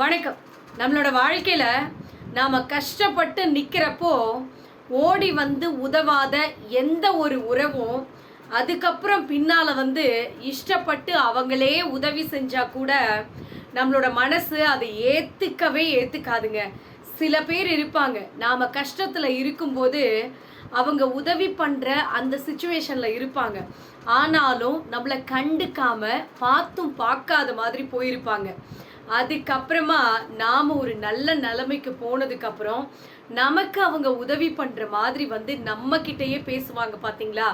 வணக்கம். நம்மளோட வாழ்க்கையில் நாம் கஷ்டப்பட்டு நிற்கிறப்போ ஓடி வந்து உதவாத எந்த ஒரு உறவும் அதுக்கப்புறம் பின்னால் வந்து இஷ்டப்பட்டு அவங்களே உதவி செஞ்சால் கூட நம்மளோட மனசு அதை ஏற்றுக்கவே ஏற்றுக்காதுங்க சில பேர் இருப்பாங்க. நாம் கஷ்டத்தில் இருக்கும்போது அவங்க உதவி பண்ணுற அந்த சுச்சுவேஷனில் இருப்பாங்க. ஆனாலும் நம்மளை கண்டுக்காம பார்த்தும் பார்க்காத மாதிரி போயிருப்பாங்க. அதுக்கப்புறமா நாம் ஒரு நல்ல நிலைமைக்கு போனதுக்கப்புறம் நமக்கு அவங்க உதவி பண்ணுற மாதிரி வந்து நம்ம கிட்டேயே பேசுவாங்க பார்த்தீங்களா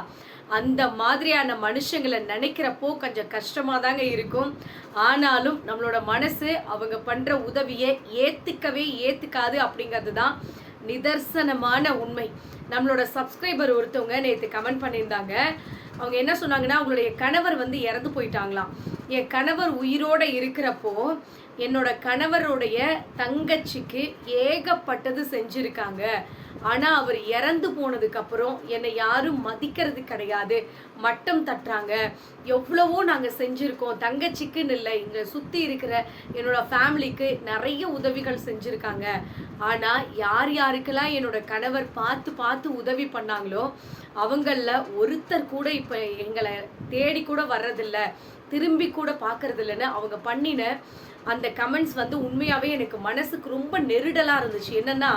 அந்த மாதிரியான மனுஷங்களை நினைக்கிறப்போ கொஞ்சம் கஷ்டமாக தாங்க இருக்கும். ஆனாலும் நம்மளோட மனசு அவங்க பண்ணுற உதவியை ஏற்றுக்கவே ஏற்றுக்காது அப்படிங்கிறது தான் நிதர்சனமான உண்மை. நம்மளோட சப்ஸ்கிரைபர் ஒருத்தவங்க நேற்று கமெண்ட் பண்ணியிருந்தாங்க. அவங்க என்ன சொன்னாங்கன்னா அவங்களுடைய கணவர் வந்து இறந்து போயிட்டாங்களாம். என் கணவர் உயிரோட இருக்கிறப்போ என்னோட கணவருடைய தங்கச்சிக்கு ஏகப்பட்டது செஞ்சுருக்காங்க. ஆனால் அவர் இறந்து போனதுக்கப்புறம் என்னை யாரும் மதிக்கிறது கிடையாது. மட்டம் தட்டுறாங்க. எவ்வளவோ நாங்கள் செஞ்சுருக்கோம். தங்கச்சிக்குன்னு இல்லை இங்கே சுற்றி இருக்கிற என்னோட ஃபேமிலிக்கு நிறைய உதவிகள் செஞ்சுருக்காங்க. ஆனால் யார் யாருக்கெல்லாம் என்னோட கணவர் பார்த்து பார்த்து பார்த்து உதவி பண்ணாங்களோ அவங்களில் ஒருத்தர் கூட இப்போ எங்களை தேடி கூட வர்றதில்ல திரும்பி கூட பார்க்கறதில்லன்னு அவங்க பண்ணின அந்த கமெண்ட்ஸ் வந்து உண்மையாகவே எனக்கு மனசுக்கு ரொம்ப நெருடலாக இருந்துச்சு. என்னன்னா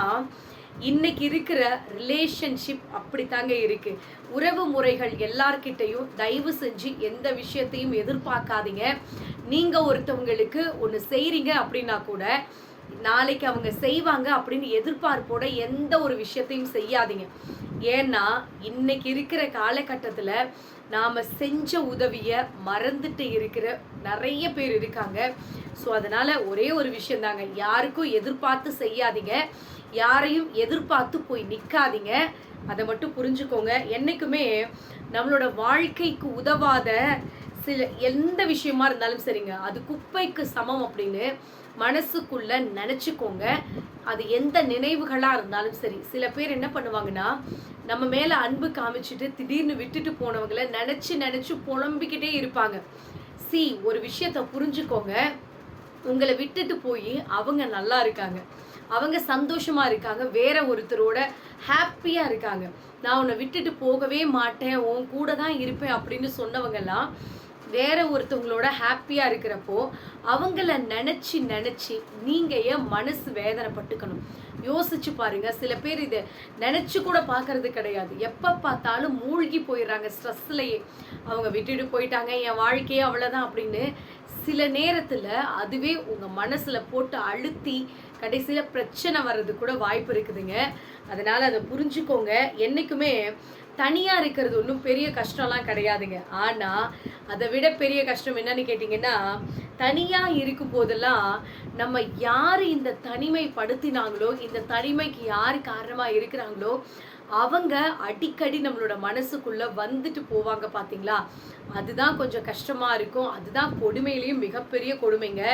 இன்னைக்கு இருக்கிற ரிலேஷன்ஷிப் அப்படித்தாங்க இருக்கு. உறவு முறைகள் எல்லார்கிட்டையும் தயவு செஞ்சு எந்த விஷயத்தையும் எதிர்பார்க்காதீங்க. நீங்க ஒருத்தவங்களுக்கு ஒன்று செய்றீங்க அப்படின்னா கூட நாளைக்கு அவங்க செய்வாங்க அப்படின்னு எதிர்பார்ப்போட எந்த ஒரு விஷயத்தையும் செய்யாதீங்க. ஏன்னா இன்னைக்கு இருக்கிற காலகட்டத்தில் நாம் செஞ்ச உதவியை மறந்துட்டு இருக்கிற நிறைய பேர் இருக்காங்க. ஸோ அதனால் ஒரே ஒரு விஷயம் தாங்க. யாருக்கும் எதிர்பார்த்து செய்யாதீங்க. யாரையும் எதிர்பார்த்து போய் நிற்காதீங்க அதை மட்டும் புரிஞ்சுக்கோங்க. என்றைக்குமே நம்மளோட வாழ்க்கைக்கு உதவாத சில எந்த விஷயமா இருந்தாலும் சரிங்க. அது குப்பைக்கு சமம் அப்படின்னு மனசுக்குள்ள நினச்சிக்கோங்க. அது எந்த நினைவுகளாக இருந்தாலும் சரி. சில பேர் என்ன பண்ணுவாங்கன்னா நம்ம மேலே அன்பு காமிச்சிட்டு திடீர்னு விட்டுட்டு போனவங்களை நினச்சி நினச்சி புலம்பிக்கிட்டே இருப்பாங்க. சி ஒரு விஷயத்த புரிஞ்சுக்கோங்க. உங்களை விட்டுட்டு போய் அவங்க நல்லா இருக்காங்க. அவங்க சந்தோஷமா இருக்காங்க. வேற ஒருத்தரோட ஹாப்பியா இருக்காங்க. நான் உன்னை விட்டுட்டு போகவே மாட்டேன். உன் கூட தான் இருப்பேன் அப்படின்னு சொன்னவங்கெல்லாம் வேற ஒருத்தவங்களோட ஹாப்பியாக இருக்கிறப்போ அவங்கள நினச்சி நினச்சி நீங்கள் ஏன் மனசு வேதனைப்பட்டுக்கணும்? யோசிச்சு பாருங்க. சில பேர் இதை நினச்சி கூட பார்க்கறது கிடையாது. எப்போ பார்த்தாலும் மூழ்கி போயிடுறாங்க. ஸ்ட்ரெஸ்லையே அவங்க விட்டுட்டு போயிட்டாங்க. என் வாழ்க்கையே அவ்வளோதான் அப்படின்னு சில நேரத்தில் அதுவே உங்கள் மனசில் போட்டு அழுத்தி கடைசியில் பிரச்சனை வர்றது கூட வாய்ப்பு இருக்குதுங்க. அதனால் அதை புரிஞ்சுக்கோங்க. என்றைக்குமே தனியாக இருக்கிறது ஒன்றும் பெரிய கஷ்டம்லாம் கிடையாதுங்க. ஆனால் அதை விட பெரிய கஷ்டம் என்னன்னு கேட்டிங்கன்னா தனியாக இருக்கும் போதெல்லாம் நம்ம யார் இந்த தனிமைப்படுத்தினாங்களோ இந்த தனிமைக்கு யார் காரணமாக இருக்கிறாங்களோ அவங்க அடிக்கடி நம்மளோட மனசுக்குள்ள வந்துட்டு போவாங்க பாத்தீங்களா? அதுதான் கொஞ்சம் கஷ்டமா இருக்கும். அதுதான் கொடுமையிலையும் மிகப்பெரிய கொடுமைங்க.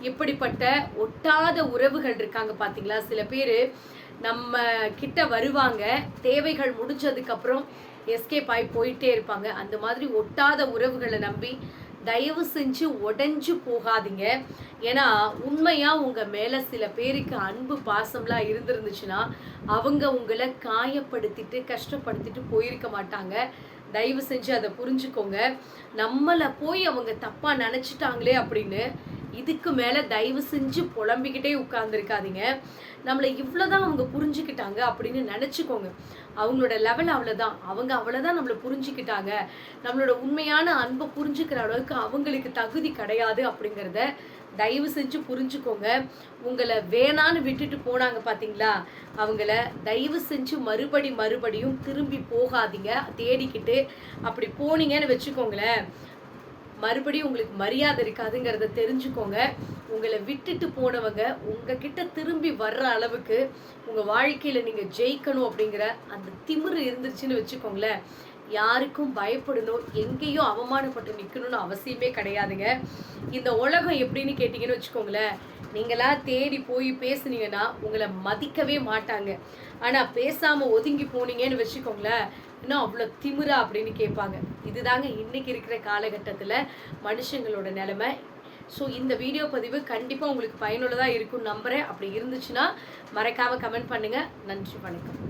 இப்படிப்பட்ட ஒட்டாத உறவுகள் இருக்காங்க பாத்தீங்களா? சில பேர் நம்ம கிட்ட வருவாங்க. தேவைகள் முடிஞ்சதுக்கு அப்புறம் எஸ்கேப் ஆகி போயிட்டே இருப்பாங்க. அந்த மாதிரி ஒட்டாத உறவுகளை நம்பி தயவு செஞ்சு உடஞ்சு போகாதீங்க. ஏன்னா உண்மையா உங்க மேல சில பேருக்கு அன்பு பாசம்லாம் இருந்திருந்துச்சுன்னா அவங்க உங்களை காயப்படுத்திட்டு கஷ்டப்படுத்திட்டு போயிருக்க மாட்டாங்க. தயவு செஞ்சு அதை புரிஞ்சுக்கோங்க. நம்மளை போய் அவங்க தப்பா நினைச்சிட்டாங்களே அப்படின்னு இதுக்கு மேலே தயவு செஞ்சு புலம்பிக்கிட்டே உட்கார்ந்துருக்காதீங்க. நம்மளை இவ்வளோதான் அவங்க புரிஞ்சுக்கிட்டாங்க அப்படின்னு நினச்சிக்கோங்க. அவங்களோட லெவல் அவ்வளோதான் அவங்க அவ்வளோதான் நம்மளை புரிஞ்சுக்கிட்டாங்க. நம்மளோட உண்மையான அன்பை புரிஞ்சுக்கிற அளவுக்கு அவங்களுக்கு தகுதி கிடையாது அப்படிங்கிறத தயவு செஞ்சு புரிஞ்சுக்கோங்க. உங்களை வேணான்னு விட்டுட்டு போனாங்க பார்த்தீங்களா அவங்கள தயவு செஞ்சு மறுபடி மறுபடியும் திரும்பி போகாதீங்க. தேடிக்கிட்டு அப்படி போனீங்கன்னு வச்சுக்கோங்களேன். மறுபடியும் உங்களுக்கு மரியாதை இருக்காதுங்கிறத தெரிஞ்சுக்கோங்க. உங்களை விட்டுட்டு போனவங்க உங்ககிட்ட திரும்பி வர்ற அளவுக்கு உங்கள் வாழ்க்கையில் நீங்கள் ஜெயிக்கணும் அப்படிங்கிற அந்த திமிரு இருந்துச்சுன்னு வச்சுக்கோங்களேன். யாருக்கும் பயப்படணும் எங்கேயும் அவமானப்பட்டு நிற்கணும்னு அவசியமே கிடையாதுங்க. இந்த உலகம் எப்படின்னு கேட்டிங்கன்னு வச்சுக்கோங்களேன் நீங்களா தேடி போய் பேசுனீங்கன்னா உங்களை மதிக்கவே மாட்டாங்க. ஆனால் பேசாமல் ஒதுங்கி போனீங்கன்னு வச்சுக்கோங்களேன் இன்னும் அவ்வளோ திமிரா அப்படின்னு கேட்பாங்க. இதுதாங்க இன்னைக்கு இருக்கிற காலகட்டத்தில் மனுஷங்களோட நிலைமை. ஸோ இந்த வீடியோ பதிவு கண்டிப்பாக உங்களுக்கு பயனுள்ளதாக இருக்கும் நம்புகிறேன் அப்படி இருந்துச்சுன்னா மறக்காமல் கமெண்ட் பண்ணுங்கள் நன்றி வணக்கம்.